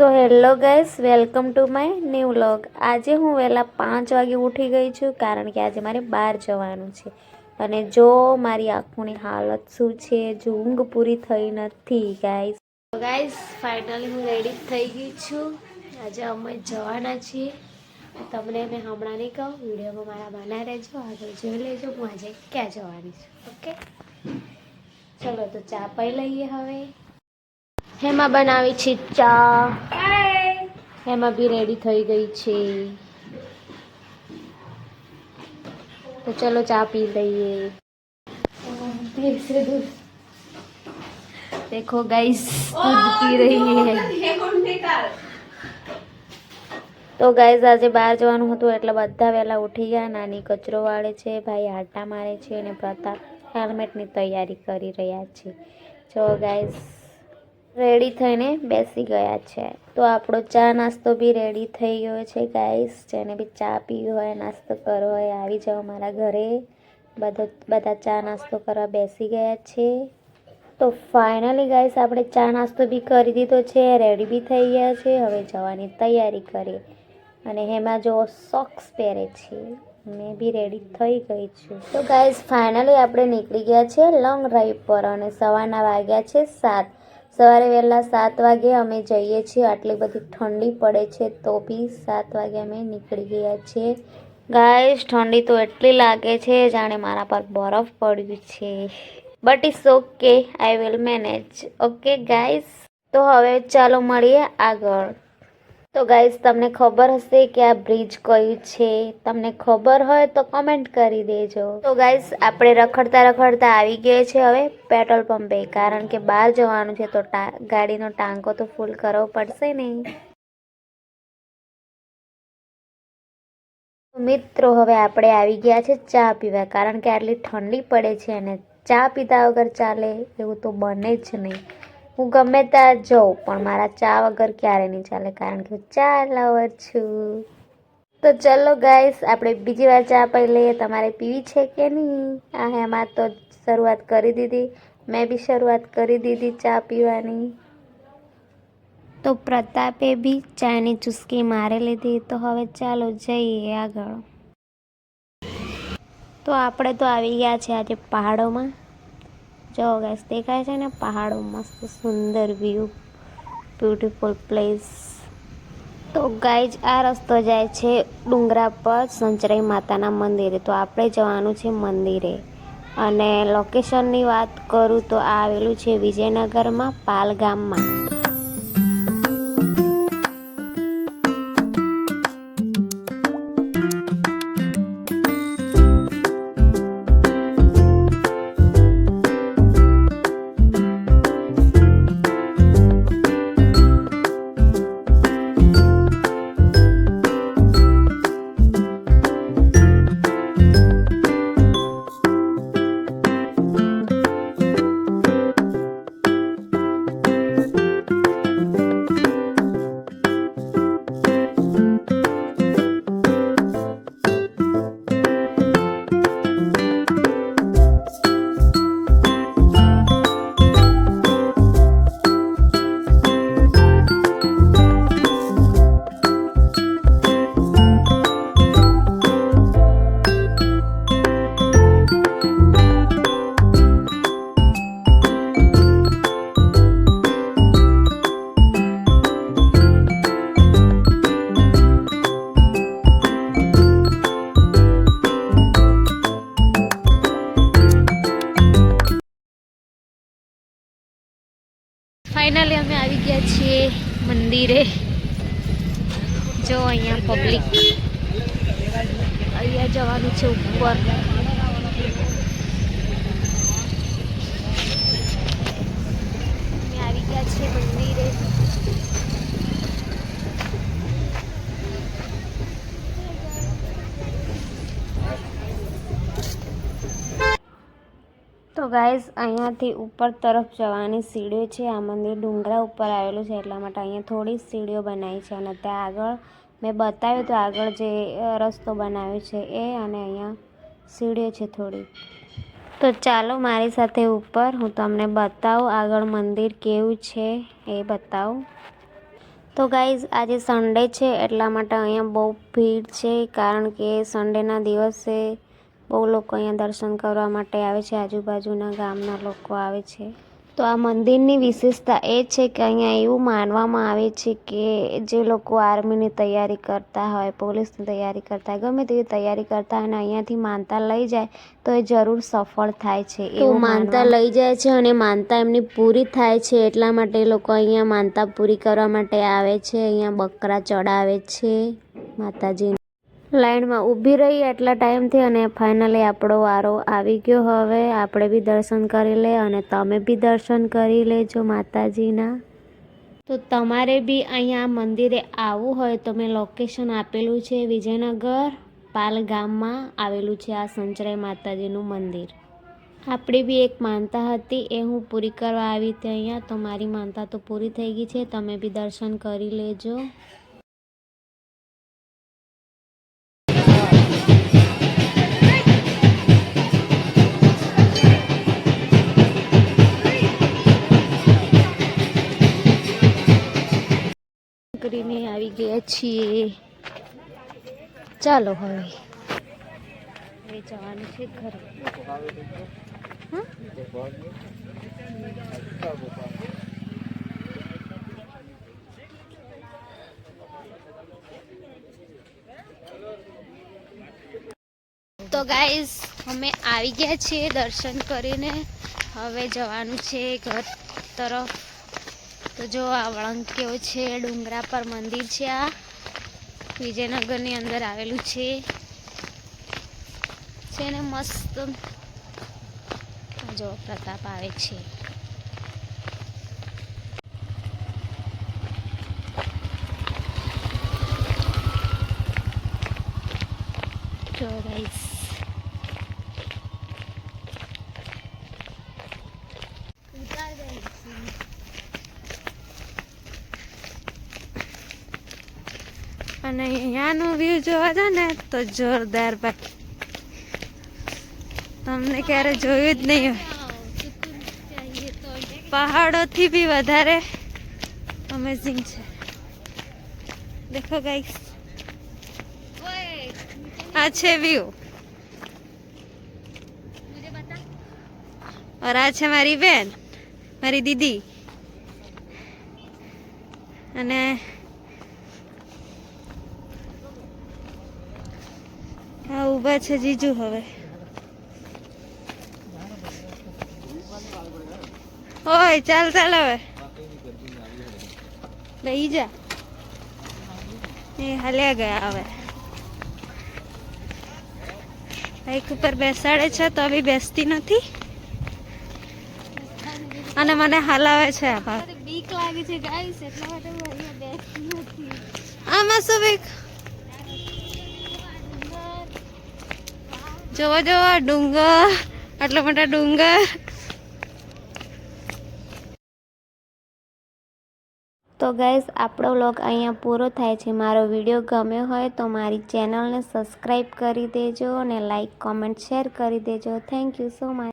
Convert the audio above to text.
So hello guys welcome to my new vlog આજે હું વહેલા પાંચ વાગે ઉઠી ગઈ છું, કારણ કે આજે મારે બહાર જવાનું છે. અને જો મારી આંખોની હાલત શું છે, જો ઊંઘ પૂરી થઈ નથી ગાઈસ ગાઈસ ફાઇનલી હું રેડી થઈ ગઈ છું. આજે અમે જવાના છીએ. તમને મેં હમણાં નહીં કહું, વિડીયોમાં મારા બના રહેજો, આગળ જોઈ લેજો, હું આજે ક્યાં જવાની છું ઓકે ચલો, તો ચા પી લઈએ હવે. હેમાં બનાવી છે ચા હેમાં બી રેડી થઈ ગઈ છે તો ચલો ચા પી લઈએ तीसरे दूध देखो गाइस दूध पी रही है તો ગાઈઝ આજે બહાર જવાનું હતું એટલે બધા વહેલા ઉઠી ગયા નાની કચરો વાળે છે ભાઈ આટા મારે છે અને પ્રતાપ હેલ્મેટની તૈયારી કરી રહ્યા છે જો ગાઈઝ રેડી થઈને બેસી ગયા છે. તો આપણો ચા નાસ્તો બી રેડી થઈ ગયો છે ગાઈસ જેને બી ચા પીવી હોય, નાસ્તો કરવો હોય, આવી જાઓ મારા ઘરે. બધા બધા ચા નાસ્તો કરવા બેસી ગયા છે. તો ફાઇનલી ગાઈસ આપણે ચા નાસ્તો બી કરી દીધો છે રેડી બી થઈ ગયા છે. હવે જવાની તૈયારી કરીએ. અને એમાં જો સોક્સ પહેરે છે. મેં બી રેડી થઈ ગઈ છું. તો ગાઈસ ફાઇનલી આપણે નીકળી ગયા છે લોંગ ડ્રાઈવ પર. અને સવારના વાગ્યા છે સાત. સવારે વહેલા સાત વાગે અમે જઈએ છીએ. આટલી બધી ઠંડી પડે છે તો બી સાત વાગે અમે નીકળી ગયા છીએ. ગાઈસ ઠંડી તો એટલી લાગે છે જાણે મારા પર બરફ પડ્યું છે. But it's okay I will manage okay guys તો હવે ચાલો મળીએ આગળ. તો ગાઈઝ તમને ખબર હશે કે આ બ્રિજ કયું છે? તમને ખબર હોય તો કમેન્ટ કરી દેજો. તો ગાઈઝ આપણે રખડતા રખડતા આવી ગયા છે હવે પેટ્રોલ પંપે કારણ કે બહાર જવાનું છે તો ગાડીનો ટાંકો તો ફૂલ કરવો પડશે ને. મિત્રો, હવે આપણે આવી ગયા છે ચા પીવા. કારણ કે આટલી ઠંડી પડે છે અને ચા પીધા વગર ચાલે એવું તો બને જ નહીં. હું ગમે ત્યાં જાઉં, પણ મારા ચા વગર ક્યારે નહીં ચાલે, કારણ કે હું ચા લવર છું. તો ચલો ગાઈસ આપણે બીજી વાર ચા પાઈ લઈએ, તમારે પીવી છે કે નહીં? આ એમાં તો શરૂઆત કરી દીધી. મેં બી શરૂઆત કરી દીધી ચા પીવાની. તો પ્રતાપે બી ચાની ચુસ્કી મારી લીધી, તો હવે ચાલો જઈએ આગળ. તો આપણે તો આવી ગયા છે આજે પહાડોમાં. જો ગેસ દેખાય છે ને પહાડો મસ્ત સુંદર વ્યૂ બ્યુટીફુલ પ્લેસ તો ગાઈજ આ રસ્તો જાય છે ડુંગરા પર સંચરાઈ માતાના મંદિરે. તો આપણે જવાનું છે મંદિરે. અને લોકેશનની વાત કરું તો આવેલું છે વિજયનગરમાં પાલ ગામમાં પબ્લિક અહીંયા જવાનું છે ઉપર. આવી ગયા છે મંદિરે. તો ગાઈઝ અહીંયાથી ઉપર તરફ જવાની સીડીઓ છે. આ મંદિર ડુંગરા ઉપર આવેલું છે, એટલા માટે અહીંયા થોડી સીડીઓ બનાવી છે અને ત્યાં આગળ મેં બતાવ્યું તો આગળ જે રસ્તો બનાવ્યો છે એ અને અહીંયા સીડીઓ છે થોડી. તો ચાલો મારી સાથે ઉપર હું તમને બતાવું આગળ મંદિર કેવું છે એ બતાવું. તો ગાઈઝ, આજે સન્ડે છે એટલા માટે અહીંયા બહુ ભીડ છે કારણ કે સન્ડેના દિવસે બહુ લોકો અહીંયા દર્શન કરવા માટે આવે છે. આજુબાજુના ગામના લોકો આવે છે. તો આ મંદિરની વિશેષતા એ છે કે અહીંયા એવું માનવામાં આવે છે કે જે લોકો આર્મીની તૈયારી કરતા હોય પોલીસની તૈયારી કરતા હોય ગમે તેવી તૈયારી કરતા હોય અને અહીંયાથી માનતા લઈ જાય તો એ જરૂર સફળ થાય છે એવું માનતા લઈ જાય છે અને માનતા એમની પૂરી થાય છે એટલા માટે લોકો અહીંયા માનતા પૂરી કરવા માટે આવે છે અહીંયા બકરા ચડાવે છે માતાજી લાઈનમાં ઊભી રહી એટલા ટાઈમથી અને ફાઇનલી આપણો વારો આવી ગયો. હવે આપણે બી દર્શન કરી લે અને તમે બી દર્શન કરી લેજો માતાજીના. તો તમારે બી અહીંયા મંદિરે આવવું હોય તો મેં લોકેશન આપેલું છે વિજયનગર પાલ ગામમાં આવેલું છે આ સંચરાય માતાજીનું મંદિર. આપણી બી એક માનતા હતી એ હું પૂરી કરવા આવી હતી અહીંયા. તો મારી માનતા તો પૂરી થઈ ગઈ છે. તમે બી દર્શન કરી લેજો. કરીને આવી ગયા છીએ. ચાલો હવે. હવે જવાનું છે ઘરે. તો ગાઈઝ અમે આવી ગયા છીએ દર્શન કરીને. હવે જવાનું છે ઘર તરફ. તો જો આ વળંગ કેવો છે, ડુંગરા પર મંદિર છે આ. વિજયનગરની અંદર આવેલું છે. છે ને મસ્ત. જો પ્રતાપ આવે છે. જો ગાઈસ અહીંયાનું વ્યૂ જોવા જાય ને તો જોરદાર ભાઈ. તમને ક્યારે જોયું જ નહીં હોય. પહાડોથી બી વધારે અમેઝિંગ છે. દેખો ગાઈસ આ છે વ્યૂ ઓર આ છે મારી બેન, મારી દીદી. અને હા ઊભા છે જીજુ હવે. ઓય ચાલ ચાલ હવે. લઈ જા. એ હાલ્યા ગયા હવે. બાઈક ઉપર બેસાડે છે તો બી બેસતી નથી. અને મને હલાવે છે આ બીક લાગે છે ગાઈસ એટલા માટે આમાં શું બીક? જોવો જોવો ડુંગર, આટલા મોટા ડુંગર. તો ગાઈઝ આપણો વ્લોગ અહીંયા પૂરો થાય છે. મારો વીડિયો ગમ્યો હોય તો મારી ચેનલને સબસ્ક્રાઈબ કરી દેજો અને લાઈક કોમેન્ટ શેર કરી દેજો. Thank you so much